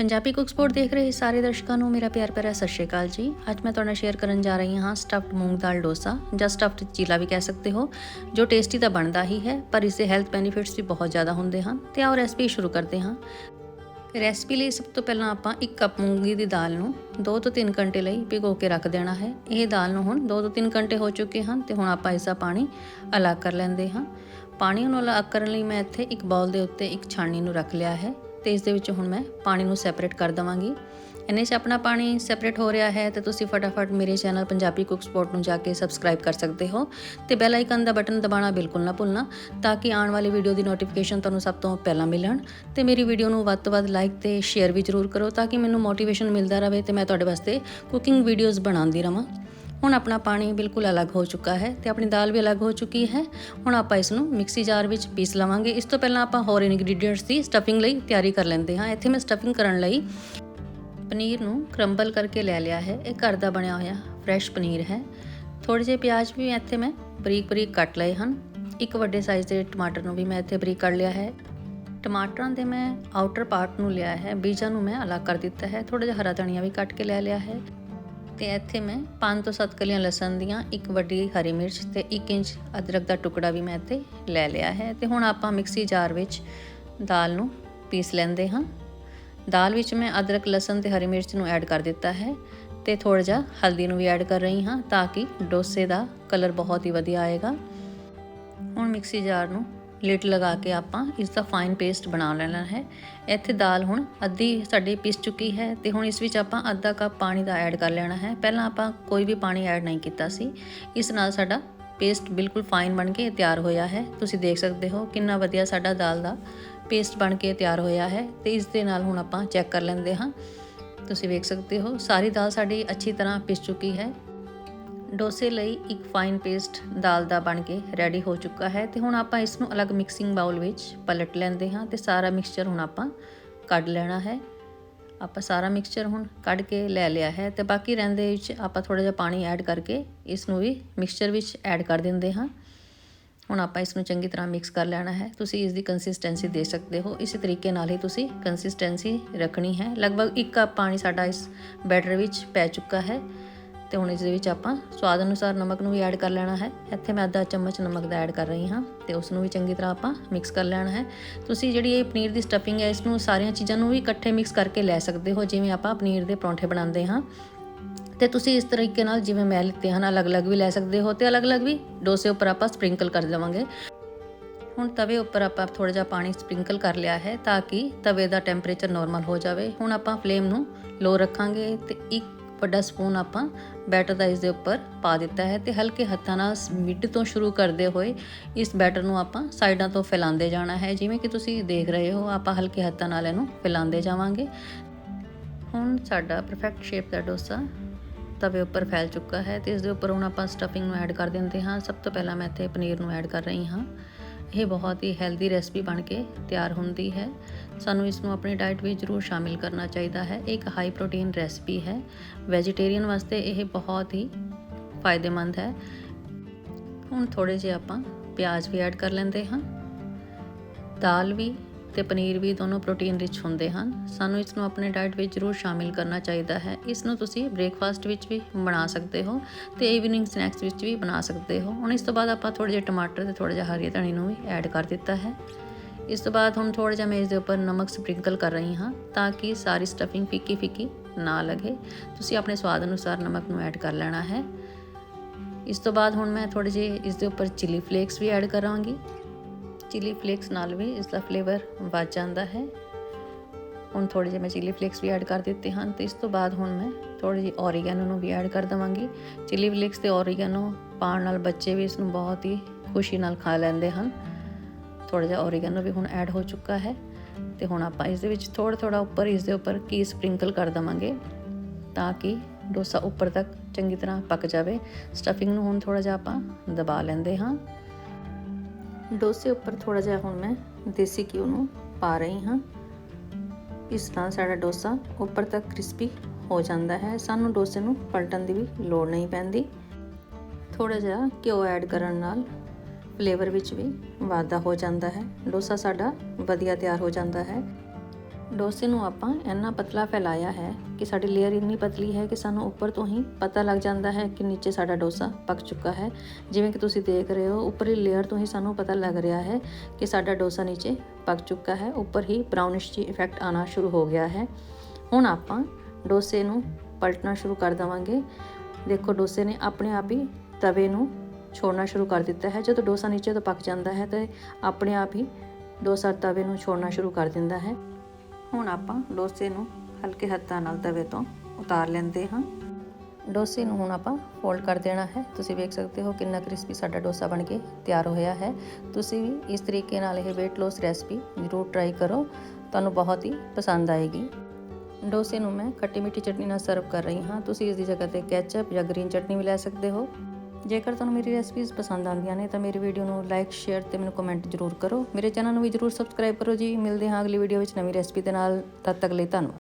Punjabi cook support ਦੇਖ ਰਹੇ ਸਾਰੇ ਦਰਸ਼ਕਾਂ ਨੂੰ ਮੇਰਾ ਪਿਆਰ ਭਰਿਆ ਸਤਿ ਸ਼੍ਰੀ ਅਕਾਲ ਜੀ। ਅੱਜ ਮੈਂ ਤੁਹਾਡਾ ਸ਼ੇਅਰ ਕਰਨ ਜਾ ਰਹੀ ਹਾਂ ਸਟਫਡ ਮੂੰਗ ਦਾਲ ਡੋਸਾ ਜਾਂ ਸਟਫਡ ਚੀਲਾ ਵੀ ਕਹਿ ਸਕਦੇ ਹੋ, ਜੋ ਟੇਸਟੀ ਤਾਂ ਬਣਦਾ ਹੀ ਹੈ, ਪਰ ਇਸ ਦੇ ਹੈਲਥ ਬੈਨੀਫਿਟਸ ਵੀ ਬਹੁਤ ਜ਼ਿਆਦਾ ਹੁੰਦੇ ਹਨ। ਤੇ ਆਓ ਰੈਸਪੀ ਸ਼ੁਰੂ ਕਰਦੇ ਹਾਂ। ਰੈਸਪੀ ਲਈ ਸਭ ਤੋਂ ਪਹਿਲਾਂ ਆਪਾਂ 1 ਕੱਪ ਮੂੰਗੀ ਦੀ ਦਾਲ ਨੂੰ 2 ਤੋਂ 3 ਘੰਟੇ ਲਈ ਭਿਗੋ ਕੇ ਰੱਖ ਦੇਣਾ ਹੈ। ਇਹ ਦਾਲ ਨੂੰ ਹੁਣ 2 ਤੋਂ 3 ਘੰਟੇ ਹੋ ਚੁੱਕੇ ਹਨ ਤੇ ਹੁਣ ਆਪਾਂ ਇਸ ਦਾ ਪਾਣੀ ਅਲੱਗ ਕਰ ਲੈਂਦੇ ਹਾਂ। ਪਾਣੀ ਨੂੰ ਅਲੱਗ ਕਰਨ ਲਈ ਮੈਂ ਇੱਥੇ ਇੱਕ ਬਾਉਲ ਦੇ ਉੱਤੇ ਇੱਕ ਛਾਣਨੀ ਨੂੰ ਰੱਖ ਲਿਆ ਹੈ। ਤੇ ਇਸ ਦੇ ਵਿੱਚ ਹੁਣ ਮੈਂ ਪਾਣੀ ਨੂੰ ਸੈਪਰੇਟ ਕਰ ਦਵਾਂਗੀ। ਇੰਨੇ 'ਚ ਆਪਣਾ ਪਾਣੀ ਸੈਪਰੇਟ ਹੋ ਰਿਹਾ ਹੈ ਤੇ ਤੁਸੀਂ ਫਟਾਫਟ ਮੇਰੇ ਚੈਨਲ ਪੰਜਾਬੀ ਕੁੱਕ ਸਪੋਰਟ ਨੂੰ ਜਾ ਕੇ ਸਬਸਕ੍ਰਾਈਬ ਕਰ ਸਕਦੇ ਹੋ ਤੇ ਬੈਲ ਆਈਕਨ ਦਾ ਬਟਨ ਦਬਾਉਣਾ ਬਿਲਕੁਲ ਨਾ ਭੁੱਲਣਾ ਤਾਂ ਕਿ ਆਉਣ ਵਾਲੀ ਵੀਡੀਓ ਦੀ ਨੋਟੀਫਿਕੇਸ਼ਨ ਤੁਹਾਨੂੰ ਸਭ ਤੋਂ ਪਹਿਲਾਂ ਮਿਲਣ। ਤੇ ਮੇਰੀ ਵੀਡੀਓ ਨੂੰ ਵੱਧ ਤੋਂ ਵੱਧ ਲਾਈਕ ਤੇ ਸ਼ੇਅਰ ਵੀ ਜ਼ਰੂਰ ਕਰੋ ਤਾਂ ਕਿ ਮੈਨੂੰ ਮੋਟੀਵੇਸ਼ਨ ਮਿਲਦਾ ਰਹੇ ਤੇ ਮੈਂ ਤੁਹਾਡੇ ਵਾਸਤੇ ਕੁਕਿੰਗ ਵੀਡੀਓਜ਼ ਬਣਾਉਂਦੀ ਰਵਾਂ। ਹੁਣ ਆਪਣਾ ਪਾਣੀ ਬਿਲਕੁਲ ਅਲੱਗ ਹੋ ਚੁੱਕਾ ਹੈ ਤੇ ਆਪਣੀ ਦਾਲ ਵੀ ਅਲੱਗ ਹੋ ਚੁੱਕੀ ਹੈ। ਹੁਣ ਆਪਾਂ ਇਸ ਨੂੰ ਮਿਕਸੀ ਜਾਰ ਵਿੱਚ ਪੀਸ ਲਵਾਂਗੇ। ਇਸ ਤੋਂ ਪਹਿਲਾਂ ਆਪਾਂ ਹੋਰ ਇਨਗਰੀਡੀਅੰਟਸ ਦੀ ਸਟਫਿੰਗ ਲਈ ਤਿਆਰੀ ਕਰ ਲੈਂਦੇ ਹਾਂ। ਇੱਥੇ ਮੈਂ ਸਟਫਿੰਗ ਕਰਨ ਲਈ ਪਨੀਰ ਨੂੰ ਕਰੰਬਲ ਕਰਕੇ ਲੈ ਲਿਆ ਹੈ। ਇਹ ਘਰ ਦਾ ਬਣਿਆ ਹੋਇਆ ਫਰੈਸ਼ ਪਨੀਰ ਹੈ। ਥੋੜੇ ਜਿਹੇ ਪਿਆਜ਼ ਵੀ ਇੱਥੇ ਮੈਂ ਬਰੀਕ ਬਰੀਕ ਕੱਟ ਲਏ ਹਨ। ਇੱਕ ਵੱਡੇ ਸਾਈਜ਼ ਦੇ ਟਮਾਟਰ ਨੂੰ ਵੀ ਮੈਂ ਇੱਥੇ ਬਰੀਕ ਕਰ ਲਿਆ ਹੈ। ਟਮਾਟਰਾਂ ਦੇ ਮੈਂ ਆਊਟਰ ਪਾਰਟ ਨੂੰ ਲਿਆ ਹੈ। ਬੀਜਾਂ ਨੂੰ ਮੈਂ ਅਲੱਗ ਕਰ ਦਿੱਤਾ ਹੈ। ਥੋੜਾ ਜਿਹਾ ਹਰਾ ਧਨੀਆ ਵੀ ਕੱਟ ਕੇ ਲੈ ਲਿਆ ਹੈ। ਤੇ ਇੱਥੇ ਮੈਂ 5 ਤੋਂ 7 ਕਲੀਆਂ ਲਸਣ ਦੀਆਂ ਇੱਕ ਵੱਡੀ ਹਰੀ ਮਿਰਚ ਤੇ 1 ਇੰਚ ਅਦਰਕ ਦਾ ਟੁਕੜਾ ਵੀ ਮੈਂ ਇੱਥੇ ਲੈ ਲਿਆ ਹੈ ਤੇ ਹੁਣ ਆਪਾਂ ਮਿਕਸੀ ਜਾਰ ਵਿੱਚ ਦਾਲ ਨੂੰ ਪੀਸ ਲੈਂਦੇ ਹਾਂ। ਦਾਲ ਵਿੱਚ ਮੈਂ ਅਦਰਕ, ਲਸਣ ਤੇ ਹਰੀ ਮਿਰਚ ਨੂੰ ਐਡ ਕਰ ਦਿੱਤਾ ਹੈ ਤੇ ਥੋੜਾ ਜਿਹਾ ਹਲਦੀ ਨੂੰ ਵੀ ਐਡ ਕਰ ਰਹੀ ਹਾਂ ਤਾਂ ਕਿ ਡੋਸੇ ਦਾ ਕਲਰ ਬਹੁਤ ਹੀ ਵਧੀਆ ਆਏਗਾ। ਹੁਣ ਮਿਕਸੀ ਜਾਰ ਨੂੰ ਲਿਟ ਲਗਾ ਕੇ ਆਪਾਂ ਇਸ ਦਾ ਫਾਈਨ ਪੇਸਟ ਬਣਾ ਲੈਣਾ ਹੈ। ਇੱਥੇ ਦਾਲ ਹੁਣ ਅੱਧੀ ਸਾਡੀ ਪਿਸ ਚੁੱਕੀ ਹੈ ਤੇ ਹੁਣ ਇਸ ਵਿੱਚ ਆਪਾਂ ਅੱਧਾ ਕੱਪ ਪਾਣੀ ਦਾ ਐਡ ਕਰ ਲੈਣਾ ਹੈ। ਪਹਿਲਾਂ ਆਪਾਂ ਕੋਈ ਵੀ ਪਾਣੀ ਐਡ ਨਹੀਂ ਕੀਤਾ ਸੀ। ਇਸ ਨਾਲ ਸਾਡਾ ਪੇਸਟ ਬਿਲਕੁਲ ਫਾਈਨ ਬਣ ਕੇ ਤਿਆਰ ਹੋਇਆ ਹੈ। ਤੁਸੀਂ ਦੇਖ ਸਕਦੇ ਹੋ ਕਿੰਨਾ ਵਧੀਆ ਸਾਡਾ ਦਾਲ ਦਾ ਪੇਸਟ ਬਣ ਕੇ ਤਿਆਰ ਹੋਇਆ ਹੈ ਤੇ ਇਸ ਦੇ ਨਾਲ ਹੁਣ ਆਪਾਂ ਚੈੱਕ ਕਰ ਲੈਂਦੇ ਹਾਂ। ਤੁਸੀਂ ਵੇਖ ਸਕਦੇ ਹੋ ਸਾਰੀ ਦਾਲ ਸਾਡੀ ਅੱਛੀ ਤਰ੍ਹਾਂ ਪਿਸ ਚੁੱਕੀ ਹੈ। ਡੋਸੇ ਲਈ ਇੱਕ ਫਾਈਨ ਪੇਸਟ ਦਾਲ ਦਾ ਬਣ ਕੇ ਰੈਡੀ ਹੋ ਚੁੱਕਾ ਹੈ ਤੇ ਹੁਣ ਆਪਾਂ ਇਸ ਨੂੰ ਅਲੱਗ ਮਿਕਸਿੰਗ ਬਾਉਲ ਵਿੱਚ ਪਲਟ ਲੈਂਦੇ ਹਾਂ ਤੇ ਸਾਰਾ ਮਿਕਸਚਰ ਹੁਣ ਆਪਾਂ ਕੱਢ ਲੈਣਾ ਹੈ। ਆਪਾਂ ਸਾਰਾ ਮਿਕਸਚਰ ਹੁਣ ਕੱਢ ਕੇ ਲੈ ਲਿਆ ਹੈ ਤੇ ਬਾਕੀ ਰਹਿੰਦੇ ਵਿੱਚ ਆਪਾਂ ਥੋੜਾ ਜਿਹਾ ਪਾਣੀ ਐਡ ਕਰਕੇ ਇਸ ਨੂੰ ਵੀ ਮਿਕਸਚਰ ਵਿੱਚ ਐਡ ਕਰ ਦਿੰਦੇ ਹਾਂ। ਹੁਣ ਆਪਾਂ ਇਸ ਨੂੰ ਚੰਗੀ ਤਰ੍ਹਾਂ ਮਿਕਸ ਕਰ ਲੈਣਾ ਹੈ। ਤੁਸੀਂ ਇਸ ਦੀ ਕੰਸਿਸਟੈਂਸੀ ਦੇ ਸਕਦੇ ਹੋ। ਇਸੇ ਤਰੀਕੇ ਨਾਲ ਹੀ ਤੁਸੀਂ ਕੰਸਿਸਟੈਂਸੀ ਰੱਖਣੀ ਹੈ। ਲਗਭਗ 1 ਕੱਪ ਪਾਣੀ ਸਾਡਾ ਇਸ ਬੈਟਰ ਵਿੱਚ ਪੈ ਚੁੱਕਾ ਹੈ। ਤੇ ਹੁਣ ਇਸ ਦੇ ਵਿੱਚ ਆਪਾਂ ਸਵਾਦ ਅਨੁਸਾਰ ਨਮਕ ਨੂੰ ਵੀ ਐਡ ਕਰ ਲੈਣਾ ਹੈ। ਇੱਥੇ ਮੈਂ ਅੱਧਾ ਚਮਚ ਨਮਕ ਦਾ ਐਡ ਕਰ ਰਹੀ ਹਾਂ ਤੇ ਉਸ ਨੂੰ ਵੀ ਚੰਗੀ ਤਰ੍ਹਾਂ ਆਪਾਂ ਮਿਕਸ ਕਰ ਲੈਣਾ ਹੈ। ਤੁਸੀਂ ਜਿਹੜੀ ਇਹ ਪਨੀਰ ਦੀ ਸਟਫਿੰਗ ਹੈ, ਇਸ ਨੂੰ ਸਾਰੀਆਂ ਚੀਜ਼ਾਂ ਨੂੰ ਵੀ ਇਕੱਠੇ ਮਿਕਸ ਕਰਕੇ ਲੈ ਸਕਦੇ ਹੋ, ਜਿਵੇਂ ਆਪਾਂ ਪਨੀਰ ਦੇ ਪਰੌਂਠੇ ਬਣਾਉਂਦੇ ਹਾਂ। ਤੇ ਤੁਸੀਂ ਇਸ ਤਰੀਕੇ ਨਾਲ ਜਿਵੇਂ ਮੈਂ ਲਿੱਤੇ ਹਨ, ਅਲੱਗ-ਅਲੱਗ ਵੀ ਲੈ ਸਕਦੇ ਹੋ ਤੇ ਅਲੱਗ-ਅਲੱਗ ਵੀ ਡੋਸੇ ਉੱਪਰ ਆਪਾਂ ਸਪ੍ਰਿੰਕਲ ਕਰ ਦੇਵਾਂਗੇ। ਹੁਣ ਤਵੇ ਉੱਪਰ ਆਪਾਂ ਥੋੜਾ ਜਿਹਾ ਪਾਣੀ ਸਪ੍ਰਿੰਕਲ ਕਰ ਲਿਆ ਹੈ ਤਾਂ ਕਿ ਤਵੇ ਦਾ ਟੈਂਪਰੇਚਰ ਨਾਰਮਲ ਹੋ ਜਾਵੇ। ਹੁਣ ਆਪਾਂ ਫਲੇਮ ਨੂੰ ਲੋ ਰੱਖਾਂਗੇ ਤੇ ਇੱਕ ਵੱਡਾ ਸਪੂਨ ਆਪਾਂ ਬੈਟਰ ਦਾ ਇਸ ਦੇ ਉੱਪਰ ਪਾ ਦਿੱਤਾ ਹੈ ਤੇ ਹਲਕੇ ਹੱਥਾਂ ਨਾਲ ਮਿੱਡ ਤੋਂ ਸ਼ੁਰੂ ਕਰਦੇ ਹੋਏ ਇਸ ਬੈਟਰ ਨੂੰ ਆਪਾਂ ਸਾਈਡਾਂ ਤੋਂ ਫੈਲਾਉਂਦੇ ਜਾਣਾ ਹੈ। ਜਿਵੇਂ ਕਿ ਤੁਸੀਂ ਦੇਖ ਰਹੇ ਹੋ, ਆਪਾਂ ਹਲਕੇ ਹੱਥਾਂ ਨਾਲ ਇਹਨੂੰ ਫੈਲਾਉਂਦੇ ਜਾਵਾਂਗੇ। ਹੁਣ ਸਾਡਾ ਪਰਫੈਕਟ ਸ਼ੇਪ ਦਾ ਡੋਸਾ ਤਵੇ ਉੱਪਰ ਫੈਲ ਚੁੱਕਾ ਹੈ ਤੇ ਇਸ ਦੇ ਉੱਪਰ ਹੁਣ ਆਪਾਂ ਸਟਫਿੰਗ ਨੂੰ ਐਡ ਕਰ ਦਿੰਦੇ ਹਾਂ। ਸਭ ਤੋਂ ਪਹਿਲਾਂ ਮੈਂ ਇੱਥੇ ਪਨੀਰ ਨੂੰ ਐਡ ਕਰ ਰਹੀ ਹਾਂ। ਇਹ ਬਹੁਤ ਹੀ ਹੈਲਦੀ ਰੈਸਪੀ ਬਣ ਕੇ ਤਿਆਰ ਹੁੰਦੀ ਹੈ। ਸਾਨੂੰ ਇਸ ਨੂੰ ਆਪਣੀ ਡਾਈਟ ਵਿੱਚ ਜ਼ਰੂਰ ਸ਼ਾਮਿਲ ਕਰਨਾ ਚਾਹੀਦਾ ਹੈ। ਇੱਕ ਹਾਈ ਪ੍ਰੋਟੀਨ ਰੈਸਪੀ ਹੈ। ਵੈਜੀਟੇਰੀਅਨ ਵਾਸਤੇ ਇਹ ਬਹੁਤ ਹੀ ਫਾਇਦੇਮੰਦ ਹੈ। ਹੁਣ ਥੋੜੇ ਜਿਹਾ ਆਪਾਂ ਪਿਆਜ਼ ਵੀ ਐਡ ਕਰ ਲੈਂਦੇ ਹਾਂ। ਦਾਲ ਵੀ ਤੇ ਪਨੀਰ ਵੀ ਦੋਨੋਂ ਪ੍ਰੋਟੀਨ ਰਿਚ ਹੁੰਦੇ ਹਨ। ਸਾਨੂੰ ਇਸ ਨੂੰ ਆਪਣੇ ਡਾਈਟ ਵਿੱਚ ਜ਼ਰੂਰ ਸ਼ਾਮਿਲ ਕਰਨਾ ਚਾਹੀਦਾ ਹੈ। ਇਸ ਨੂੰ ਤੁਸੀਂ ਬ੍ਰੇਕਫਾਸਟ ਵਿੱਚ ਵੀ ਬਣਾ ਸਕਦੇ ਹੋ ਤੇ ਈਵਨਿੰਗ ਸਨੈਕਸ ਵਿੱਚ ਵੀ ਬਣਾ ਸਕਦੇ ਹੋ। ਹੁਣ ਇਸ ਤੋਂ ਬਾਅਦ ਆਪਾਂ ਥੋੜੇ ਜਿਹਾ ਟਮਾਟਰ ਤੇ ਥੋੜਾ ਜਿਹਾ ਹਰੀ ਧਨੀ ਨੂੰ ਵੀ ਐਡ ਕਰ ਦਿੱਤਾ ਹੈ। ਇਸ ਤੋਂ ਬਾਅਦ ਹੁਣ ਥੋੜਾ ਜਿਹਾ ਮੈਂ ਇਸ ਦੇ ਉੱਪਰ ਨਮਕ ਸਪ੍ਰਿੰਕਲ ਕਰ ਰਹੀ ਹਾਂ ਤਾਂ ਕਿ ਸਾਰੀ ਸਟਫਿੰਗ ਫਿੱਕੀ ਫਿੱਕੀ ਨਾ ਲੱਗੇ। ਤੁਸੀਂ ਆਪਣੇ ਸਵਾਦ ਅਨੁਸਾਰ ਨਮਕ ਨੂੰ ਐਡ ਕਰ ਲੈਣਾ ਹੈ। ਇਸ ਤੋਂ ਬਾਅਦ ਹੁਣ ਮੈਂ ਥੋੜੇ ਜਿਹੇ ਇਸ ਦੇ ਉੱਪਰ ਚਿਲੀ ਫਲੇਕਸ ਵੀ ਐਡ ਕਰਾਂਗੀ। ਚਿਲੀ ਫਲੇਕਸ ਨਾਲ ਵੀ ਇਸ ਦਾ ਫਲੇਵਰ ਵੱਧ ਜਾਂਦਾ ਹੈ। ਹੁਣ ਥੋੜੇ ਜਿਹੇ ਮੈਂ ਚਿਲੀ ਫਲੇਕਸ ਵੀ ਐਡ ਕਰ ਦਿੱਤੇ ਹਨ ਤੇ ਇਸ ਤੋਂ ਬਾਅਦ ਹੁਣ ਮੈਂ ਥੋੜੀ ਜਿਹੀ ਔਰੀਗੈਨੋ ਨੂੰ ਵੀ ਐਡ ਕਰ ਦਵਾਂਗੀ। ਚਿਲੀ ਫਲੇਕਸ ਤੇ ਔਰੀਗੈਨੋ ਪਾਣ ਨਾਲ ਬੱਚੇ ਵੀ ਇਸ ਨੂੰ ਬਹੁਤ ਹੀ ਖੁਸ਼ੀ ਨਾਲ ਖਾ ਲੈਂਦੇ ਹਨ। ਥੋੜਾ ਜਿਹਾ ਔਰੀਗੈਨੋ ਵੀ ਹੁਣ ਐਡ ਹੋ ਚੁੱਕਾ ਹੈ ਤੇ ਹੁਣ ਆਪਾਂ ਇਸ ਦੇ ਵਿੱਚ ਥੋੜਾ ਥੋੜਾ ਉੱਪਰ ਇਸ ਦੇ ਉੱਪਰ ਕੀ ਸਪ੍ਰਿੰਕਲ ਕਰ ਦਵਾਂਗੇ ਤਾਂ ਕਿ ਡੋਸਾ ਉੱਪਰ ਤੱਕ ਚੰਗੀ ਤਰ੍ਹਾਂ ਪੱਕ ਜਾਵੇ। ਸਟਫਿੰਗ ਨੂੰ ਹੁਣ ਥੋੜਾ ਜਿਹਾ ਆਪਾਂ ਦਬਾ ਲੈਂਦੇ ਹਾਂ। ਡੋਸੇ ਉੱਪਰ ਥੋੜਾ ਜਿਹਾ ਹੁਣ ਮੈਂ ਦੇਸੀ ਘਿਓ ਨੂੰ ਪਾ ਰਹੀ ਹਾਂ। ਇਸ ਨਾਲ ਸਾਡਾ ਡੋਸਾ ਉੱਪਰ ਤੱਕ ਕ੍ਰਿਸਪੀ ਹੋ ਜਾਂਦਾ ਹੈ। ਸਾਨੂੰ ਡੋਸੇ ਨੂੰ ਪਲਟਣ ਦੀ ਵੀ ਲੋੜ ਨਹੀਂ ਪੈਂਦੀ। ਥੋੜਾ ਜਿਹਾ ਘਿਓ ਐਡ ਕਰਨ ਨਾਲ ਫਲੇਵਰ ਵਿੱਚ ਵੀ ਵਾਧਾ ਹੋ ਜਾਂਦਾ ਹੈ। ਡੋਸਾ ਸਾਡਾ ਵਧੀਆ ਤਿਆਰ ਹੋ ਜਾਂਦਾ ਹੈ। ਡੋਸੇ ਨੂੰ ਆਪਾਂ ਇੰਨਾ ਪਤਲਾ ਫੈਲਾਇਆ ਹੈ ਕਿ ਸਾਡੀ ਲੇਅਰ ਇੰਨੀ ਪਤਲੀ ਹੈ ਕਿ ਸਾਨੂੰ ਉੱਪਰ ਤੋਂ ਹੀ ਪਤਾ ਲੱਗ ਜਾਂਦਾ ਹੈ ਕਿ ਨੀਚੇ ਸਾਡਾ ਡੋਸਾ ਪੱਕ ਚੁੱਕਾ ਹੈ। ਜਿਵੇਂ ਕਿ ਤੁਸੀਂ ਦੇਖ ਰਹੇ ਹੋ, ਉੱਪਰਲੀ ਲੇਅਰ ਤੋਂ ਹੀ ਸਾਨੂੰ ਪਤਾ ਲੱਗ ਰਿਹਾ ਹੈ ਕਿ ਸਾਡਾ ਡੋਸਾ ਨੀਚੇ ਪੱਕ ਚੁੱਕਾ ਹੈ। ਉੱਪਰ ਹੀ ਬ੍ਰਾਊਨਿਸ਼ ਜੀ ਇਫੈਕਟ ਆਣਾ ਸ਼ੁਰੂ ਹੋ ਗਿਆ ਹੈ। ਹੁਣ ਆਪਾਂ ਡੋਸੇ ਨੂੰ ਪਲਟਣਾ ਸ਼ੁਰੂ ਕਰ ਦੇਵਾਂਗੇ। ਦੇਖੋ, ਡੋਸੇ ਨੇ ਆਪਣੇ ਆਪ ਹੀ ਤਵੇ ਨੂੰ ਛੋੜਨਾ ਸ਼ੁਰੂ ਕਰ ਦਿੱਤਾ ਹੈ। ਜਦੋਂ ਡੋਸਾ ਨੀਚੇ ਤੋਂ ਪੱਕ ਜਾਂਦਾ ਹੈ, ਤਾਂ ਆਪਣੇ ਆਪ ਹੀ ਡੋਸਾ ਤਵੇ ਨੂੰ ਛੋੜਨਾ ਸ਼ੁਰੂ ਕਰ ਦਿੰਦਾ ਹੈ। ਹੁਣ ਆਪਾਂ ਡੋਸੇ ਨੂੰ ਹਲਕੇ ਹੱਥਾਂ ਨਾਲ ਤਵੇ ਤੋਂ ਉਤਾਰ ਲੈਂਦੇ ਹਾਂ। ਡੋਸੇ ਨੂੰ ਹੁਣ ਆਪਾਂ ਫੋਲਡ ਕਰ ਦੇਣਾ ਹੈ। ਤੁਸੀਂ ਵੇਖ ਸਕਦੇ ਹੋ ਕਿੰਨਾ ਕ੍ਰਿਸਪੀ ਸਾਡਾ ਡੋਸਾ ਬਣ ਕੇ ਤਿਆਰ ਹੋਇਆ ਹੈ। ਤੁਸੀਂ ਵੀ ਇਸ ਤਰੀਕੇ ਨਾਲ ਇਹ weight loss ਰੈਸਪੀ ਜ਼ਰੂਰ ਟਰਾਈ ਕਰੋ। ਤੁਹਾਨੂੰ ਬਹੁਤ ਹੀ ਪਸੰਦ ਆਏਗੀ। ਡੋਸੇ ਨੂੰ ਮੈਂ ਖੱਟੀ ਮਿੱਠੀ ਚਟਨੀ ਨਾਲ ਸਰਵ ਕਰ ਰਹੀ ਹਾਂ। ਤੁਸੀਂ ਇਸ ਦੀ ਜਗ੍ਹਾ ਤੇ ਕੈਚਅਪ ਜਾਂ ਗ੍ਰੀਨ ਚਟਨੀ ਵੀ ਲੈ ਸਕਦੇ ਹੋ। ਜੇਕਰ ਤੁਹਾਨੂੰ ਮੇਰੀ ਰੈਸਪੀਜ਼ ਪਸੰਦ ਆਉਂਦੀਆਂ ਨੇ, ਤਾਂ ਮੇਰੀ ਵੀਡੀਓ ਨੂੰ ਲਾਈਕ ਸ਼ੇਅਰ ਤੇ ਮੈਨੂੰ ਕਮੈਂਟ ਜ਼ਰੂਰ ਕਰੋ। ਮੇਰੇ ਚੈਨਲ ਨੂੰ ਵੀ ਜ਼ਰੂਰ ਸਬਸਕ੍ਰਾਈਬ ਕਰੋ ਜੀ। ਮਿਲਦੇ ਹਾਂ ਅਗਲੀ ਵੀਡੀਓ ਵਿੱਚ ਨਵੀਂ ਰੈਸਪੀ ਦੇ ਨਾਲ। ਤਦ ਤੱਕ ਲਈ ਧੰਨਵਾਦ।